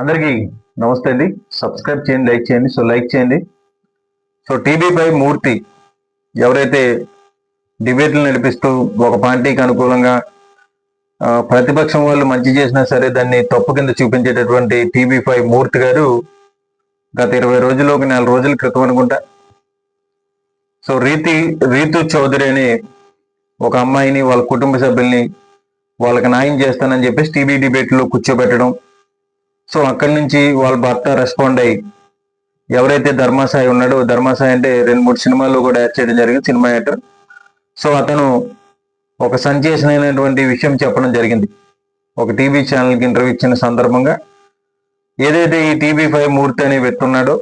అందరికీ నమస్తే అండి. సబ్స్క్రైబ్ చేయండి లైక్ చేయండి సో లైక్ చేయండి. సో టీవీపై మూర్తి ఎవరైతే డిబేట్లు నడిపిస్తూ ఒక పార్టీకి అనుకూలంగా ప్రతిపక్షం వాళ్ళు మంచి చేసినా సరే దాన్ని తప్పు కింద చూపించేటటువంటి టీబీ ఫైవ్ మూర్తి గారు గత ఇరవై రోజులు ఒక నెల రోజుల క్రితం అనుకుంటా. సో రీతి రీతు చౌదరి అనే ఒక అమ్మాయిని వాళ్ళ కుటుంబ సభ్యుల్ని వాళ్ళకి న్యాయం చేస్తానని చెప్పేసి టీవీ డిబేట్లో కూర్చోబెట్టడం సో అక్కడి నుంచి వాళ్ళ భర్త రెస్పాండ్ అయ్యి ఎవరైతే ధర్మాసాయి ఉన్నాడో ధర్మాసాయి అంటే రెండు మూడు సినిమాలు కూడా యాడ్ చేయడం జరిగింది సినిమా యాక్టర్. సో అతను ఒక సంచేషన్ అయినటువంటి విషయం చెప్పడం జరిగింది. ఒక టీవీ ఛానల్కి ఇంటర్వ్యూ ఇచ్చిన సందర్భంగా ఏదైతే ఈ టీవీ ఫైవ్ మూర్తి అనే వ్యక్తి ఉన్నాడో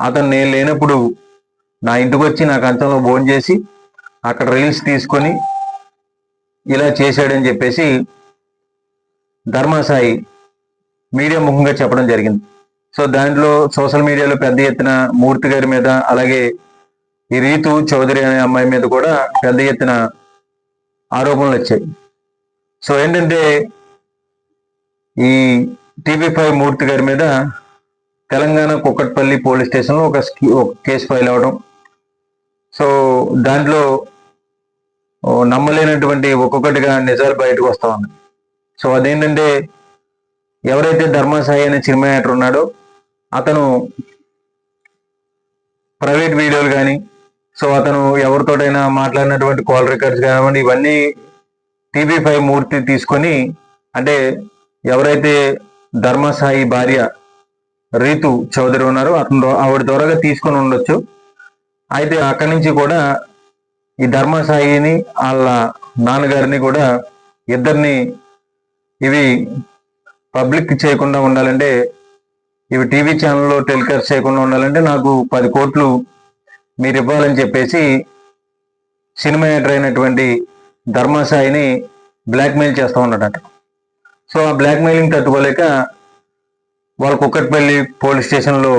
అతను నేను లేనప్పుడు నా ఇంటికి వచ్చి నా కంచంలో భోజనం చేసి అక్కడ రీల్స్ తీసుకొని ఇలా చేశాడని చెప్పేసి ధర్మసాయి మీడియా ముఖంగా చెప్పడం జరిగింది. సో దాంట్లో సోషల్ మీడియాలో పెద్ద ఎత్తున మూర్తి గారి మీద అలాగే ఈ రీతు చౌదరి అనే అమ్మాయి మీద కూడా పెద్ద ఎత్తున ఆరోపణలు వచ్చాయి. సో ఏంటంటే ఈ టీవీ ఫైవ్ మూర్తి గారి మీద తెలంగాణ కుక్కట్పల్లి పోలీస్ స్టేషన్లో ఒక ఒక కేసు ఫైల్ అవడం. సో దాంట్లో నమ్మలేనటువంటి ఒక్కొక్కటిగా నిజాలు బయటకు వస్తా ఉన్నాయి. సో అదేంటంటే ఎవరైతే ధర్మసాయి అనే సినిమా యాక్టర్ ఉన్నాడో అతను ప్రైవేట్ వీడియోలు కానీ సో అతను ఎవరితోటైనా మాట్లాడినటువంటి కాల్ రికార్డ్స్ కానివ్వండి ఇవన్నీ టీవీ ఫైవ్ మూర్తి తీసుకొని అంటే ఎవరైతే ధర్మసాయి భార్య రీతు చౌదరి ఉన్నారో అతను ఆవిడ త్వరగా తీసుకొని ఉండొచ్చు. అయితే అక్కడి నుంచి కూడా ఈ ధర్మసాయిని వాళ్ళ నాన్నగారిని కూడా ఇద్దరిని ఇవి పబ్లిక్ చేయకుండా ఉండాలంటే ఇవి టీవీ ఛానల్లో టెలికాస్ట్ చేయకుండా ఉండాలంటే నాకు పది కోట్లు మీరు ఇవ్వాలని చెప్పేసి సినిమా యాక్టర్ అయినటువంటి ధర్మసాయిని బ్లాక్మెయిల్ చేస్తూ ఉన్నాడట. సో ఆ బ్లాక్మెయిలింగ్ తట్టుకోలేక వాళ్ళ కుక్కట్పల్లి పోలీస్ స్టేషన్లో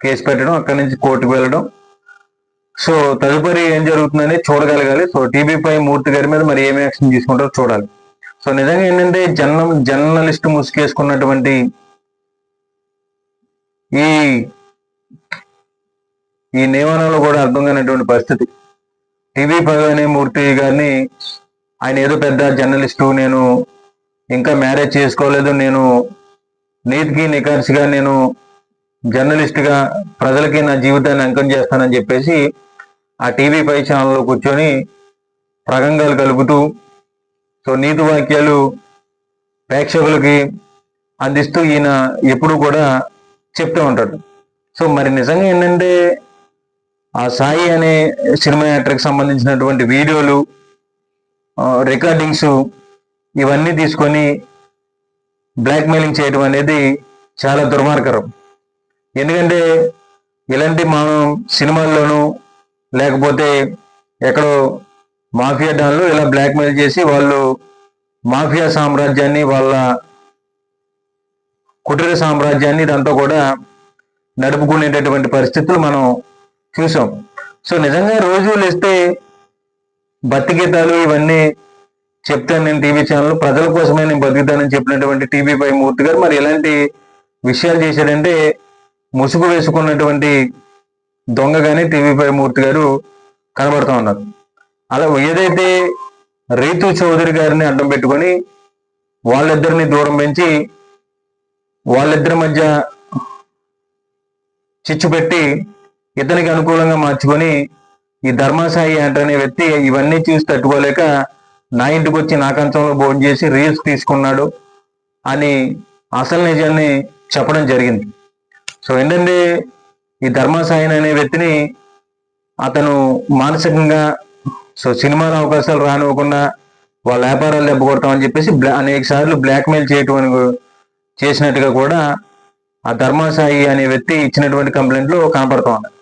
కేసు పెట్టడం అక్కడి నుంచి కోర్టుకు వెళ్ళడం. సో తదుపరి ఏం జరుగుతుందని చూడగలగాలి. సో టీవీపై మూర్తి గారి మీద మరి ఏం యాక్షన్ తీసుకుంటారో చూడాలి. సో నిజంగా ఏంటంటే జర్నల్ జర్నలిస్ట్ ముసుగేసుకున్నటువంటి ఈ ఈ నియమనంలో కూడా అర్థం కానటువంటి పరిస్థితి. టీవీ పగనే మూర్తి గారిని ఆయన ఏదో పెద్ద జర్నలిస్టు నేను ఇంకా మ్యారేజ్ చేసుకోలేదు నేను నీతికి నికార్సిగా నేను జర్నలిస్ట్గా ప్రజలకి నా జీవితాన్ని అంకం చేస్తానని చెప్పేసి ఆ టీవీ పై ఛానల్లో కూర్చొని ప్రగంగాలు కలుపుతూ సో నీతి వాక్యాలు ప్రేక్షకులకి అందిస్తూ ఈయన ఎప్పుడు కూడా చెప్తూ ఉంటాడు. సో మరి నిజంగా ఏంటంటే ఆ సాయి అనే సినిమా యాక్టర్కి సంబంధించినటువంటి వీడియోలు రికార్డింగ్స్ ఇవన్నీ తీసుకొని బ్లాక్మెయిలింగ్ చేయడం అనేది చాలా దుర్మార్గకరం. ఎందుకంటే ఇలాంటి మనం సినిమాల్లోనూ లేకపోతే ఎక్కడో మాఫియా డాన్లు ఇలా బ్లాక్మెయిల్ చేసి వాళ్ళు మాఫియా సామ్రాజ్యాన్ని వాళ్ళ కుటీర సామ్రాజ్యాన్ని ఇదంతా కూడా నడుపుకునేటటువంటి పరిస్థితులు మనం చూసాం. సో నిజంగా రోజు లేస్తే భక్తి గీతాలు ఇవన్నీ చెప్తాను నేను టీవీ ఛానల్ ప్రజల కోసమే నేను బతుకుతానని చెప్పినటువంటి టీవీ పై మూర్తి గారు మరి ఎలాంటి విషయాలు చేశాడంటే ముసుగు వేసుకున్నటువంటి దొంగగానే టీవీ పై మూర్తి గారు కనబడుతూ ఉన్నారు. అలా ఏదైతే రీతు చౌదరి గారిని అడ్డం పెట్టుకొని వాళ్ళిద్దరిని దూరం పెంచి వాళ్ళిద్దరి మధ్య చిచ్చు పెట్టి ఇతనికి అనుకూలంగా మార్చుకొని ఈ ధర్మసాయి యాంటర్ అనే వ్యక్తి ఇవన్నీ చూసి తట్టుకోలేక నా ఇంటికి వచ్చి నా కంచంలో భోజనం చేసి రీల్స్ తీసుకున్నాడు అని అసలు నిజాన్ని చెప్పడం జరిగింది. సో ఏంటంటే ఈ ధర్మాసాయి అనే వ్యక్తిని అతను మానసికంగా సో సినిమాల అవకాశాలు రానివ్వకుండా వాళ్ళ వ్యాపారాలు దెబ్బకొడతామని చెప్పేసి బ్లా- అనేక సార్లు బ్లాక్మెయిల్ చేయటం చేసినట్టుగా కూడా ఆ ధర్మాసాయి అనే వ్యక్తి ఇచ్చినటువంటి కంప్లైంట్లు కనపడుతూ ఉన్నాయి